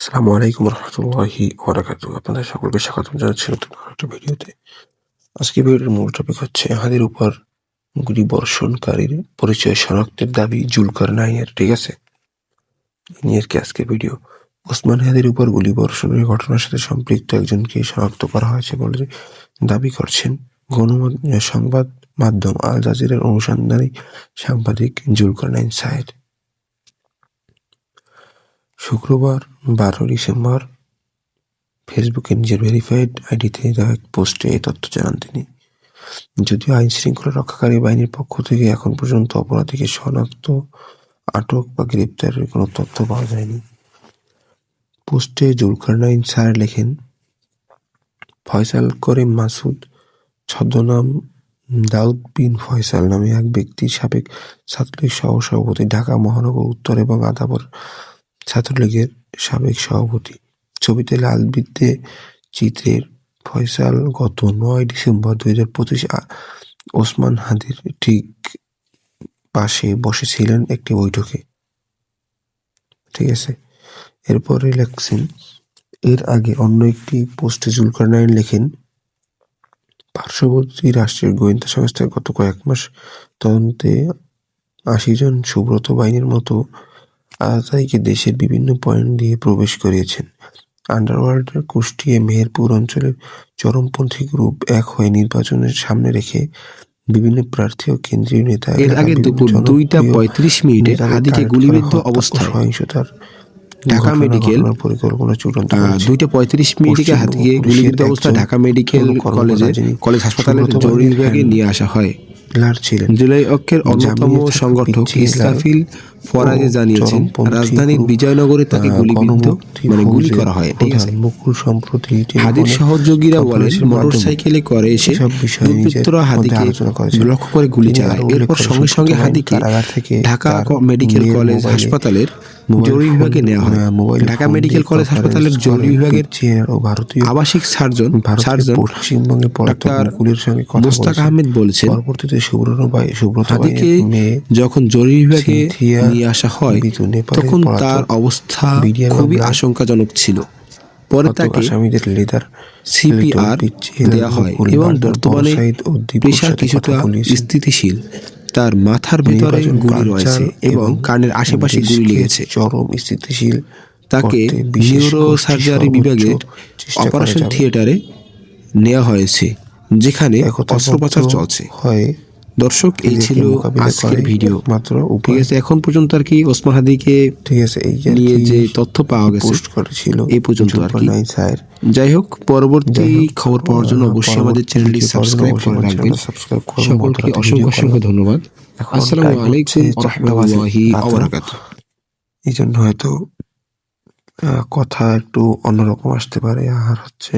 আসসালামু আলাইকুম রহমতুল্লাহি ওবরাকাতু আপনাদের সকলকে স্বাগতম জানাচ্ছি নতুন একটা ভিডিওতে। আজকে ভিডিওর মূল টপিক হচ্ছে হাদির উপর গুলি বর্ষণকারীর পরিচয় শনাক্তের দাবি জুলকার নাইয়ের, ঠিক আছে? নিয়ে কি আজকে ভিডিও। ওসমান হাদের উপর গুলি বর্ষণের ঘটনার সাথে সম্পৃক্ত একজনকে শনাক্ত করা হয়েছে বলে দাবি করছেন গণমাধ্যম সংবাদ মাধ্যম আল জাজিরার অনুসন্ধানী সাংবাদিক জুলকার নাইন সাহেদ শুক্রবার, বারো ডিসেম্বর। ফেসবুকে নিজের ভেরিফাইড আইডিতে দেওয়া এক পোস্টে এই তথ্য জানান তিনি। যদিও আইন শৃঙ্খলা রক্ষাকারী বাহিনীর পক্ষ থেকে এখন পর্যন্ত অপরাধীকে শনাক্ত, আটক বা গ্রেপ্তারের কোনো তথ্য পাওয়া যায়নি। পোস্টে জুলকারনাইন স্যার লেখেন, ফয়সাল করে মাসুদ ছদ্মনাম দাউদ বিন ফয়সাল নামে এক ব্যক্তি সাবেক ছাত্রলীগ সহ সভাপতি ঢাকা, মহানগর, উত্তর এবং আদাবর ছাত্রলীগের সাবেক সভাপতি। ছবিতে লাল বৃত্তে চিত্রের ফয়সাল গত নয় ডিসেম্বর দুই হাজার পঁচিশ ওসমান হাদির ঠিক পাশে বসেছিলেন একটি বৈঠকে। ঠিক আছে? এরপরে লেখছেন এর আগে অন্য একটি পোস্টে জুলকারনাইন লেখেন, পার্শ্ববর্তী রাষ্ট্রের গোয়েন্দা সংস্থার গত কয়েক মাস তদন্তে আশি জন সুব্রত বাহিনীর মতো আতাতায়ীকে দেশের বিভিন্ন পয়েন্ট দিয়ে প্রবেশ করিয়েছেন। আন্ডারওয়ার্ল্ডের কুষ্টিয়া মেহেরপুর অঞ্চলের চরমপন্থী গ্রুপ এক হয়ে নির্বাচনের সামনে রেখে বিভিন্ন প্রার্থী ও কেন্দ্রীয় নেতা এর আগে দুপুর দুইটা পঁয়ত্রিশ মিনিটে হাদিকে গুলিবিদ্ধ অবস্থায় সহিংসতার ঢাকা মেডিকেল পরিকল্পনা চূড়ান্ত দুইটা পঁয়ত্রিশ মিনিটে হাদিকে গুলিবিদ্ধ অবস্থায় ঢাকা মেডিকেল কলেজে কলেজ হাসপাতালের জরুরি বিভাগে নিয়ে আসা হয়। জুলাই অক্ষের অন্যতম সংগঠক পিচ্চি ইসরাফিল ফরাজে জানিয়েছেন রাজধানীর বিজয়নগরে তাকে গুলিবিদ্ধ মানে গুলি করা হয় ঠিক আছে? সম্প্রতি হাদির সহযোগীরা বলেন কনফারেন্সের মোটর করে এসে দুর্বৃত্তরা হাদিকে লক্ষ্য করে গুলি চালায়। এরপর সঙ্গে সঙ্গে হাদিকে ঢাকা মেডিকেল কলেজ হাসপাতালের জরুরি বিভাগে নেওয়া হয়। মোবাইল ঢাকা মেডিকেল কলেজ হাসপাতালের জরুরি বিভাগের ভারতীয় আবাসিক সার্জন সার্জন পশ্চিমবঙ্গের পলাতক ডাক্তার সঙ্গে কথা মোস্তাক আহমেদ বলছেন পরবর্তীতে সুব্রত বাই সুব্রত যখন জরুরি বিভাগে নিয়ে আসা হয় তখন তার অবস্থা খুবই আশঙ্কাজনক ছিল। পরে তাকে সিপিআর দেওয়া হয় এবং বর্তমানে প্রেশার কিছুটা স্থিতিশীল। তার মাথার ভেতরে গুলি রয়েছে এবং কানের আশেপাশে গুলি লেগেছে। চরম স্থিতিশীল তাকে করতে বিশেষ নিউরো সার্জারি সর্বোচ্চ বিভাগের অপারেশন থিয়েটারে নেওয়া হয়েছে যেখানে অস্ত্রোপচার চলছে। হয় দর্শক এই ছিল আজকের ভিডিও। মাত্র ঠিক আছে এখন পর্যন্ত আর কি ওসমান হাদিকে ঠিক আছে এই যে নিয়ে যে তথ্য পাওয়া গেছে পোস্ট করেছিল এই পর্যন্ত আর কি। স্যার। যাই হোক পরবর্তী খবর পাওয়ার জন্য অবশ্যই আমাদের চ্যানেলটি সাবস্ক্রাইব করে রাখবেন। চ্যানেল সাবস্ক্রাইব করুন, সকলকে অসংখ্য অসংখ্য ধন্যবাদ। আসসালামু আলাইকুম রহমতুল্লাহি রাতের। এই জন্য হয়তো কথা একটু অন্যরকম আসতে পারে। আর হচ্ছে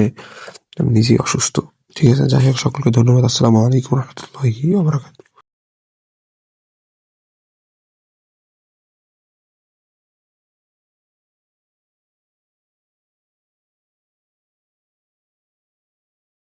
আমি নিজেই অসুস্থ। ঠিক আছে যাই হোক সকলকে ধন্যবাদ। আসসালামু আলাইকুম রহমতুল্লাহি